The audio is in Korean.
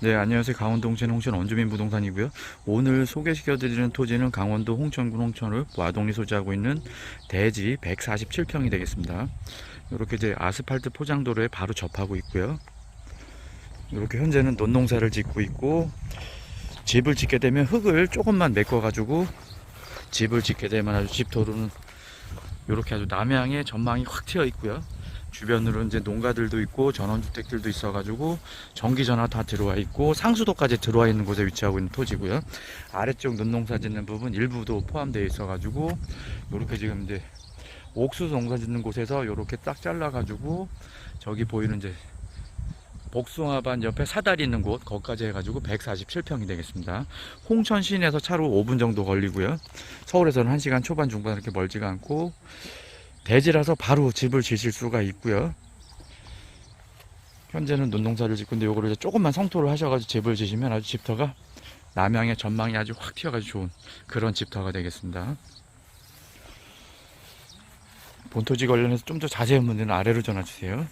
네, 안녕하세요. 강원도 홍천 홍천 원주민 부동산이고요. 오늘 소개시켜 드리는 토지는 강원도 홍천군 홍천을 와동리 소지하고 있는 대지 147평이 되겠습니다. 이렇게 이제 아스팔트 포장도로에 바로 접하고 있고요. 이렇게 현재는 논농사를 짓고 있고 집을 짓게 되면 흙을 조금만 메꿔 가지고 집을 짓게 되면 아주 집도로는 이렇게 아주 남향에 전망이 확 트여 있고요. 주변으로 이제 농가들도 있고 전원주택들도 있어가지고 전기 전화 다 들어와 있고 상수도까지 들어와 있는 곳에 위치하고 있는 토지고요. 아래쪽 논농사 짓는 부분 일부도 포함되어 있어가지고 이렇게 지금 이제 옥수수 농사 짓는 곳에서 이렇게 딱 잘라가지고 저기 보이는 이제 복숭아반 옆에 사다리 있는 곳 거기까지 해가지고 147평이 되겠습니다. 홍천 시내에서 차로 5분 정도 걸리고요. 서울에서는 1시간 초반 중반 이렇게 멀지가 않고 대지라서 바로 집을 지실 수가 있고요. 현재는 논농사를 짓고 있는데 요거를 조금만 성토를 하셔가지고 집을 지시면 아주 집터가 남향의 전망이 아주 확 튀어가지고 좋은 그런 집터가 되겠습니다. 본토지 관련해서 좀 더 자세한 문제는 아래로 전화 주세요.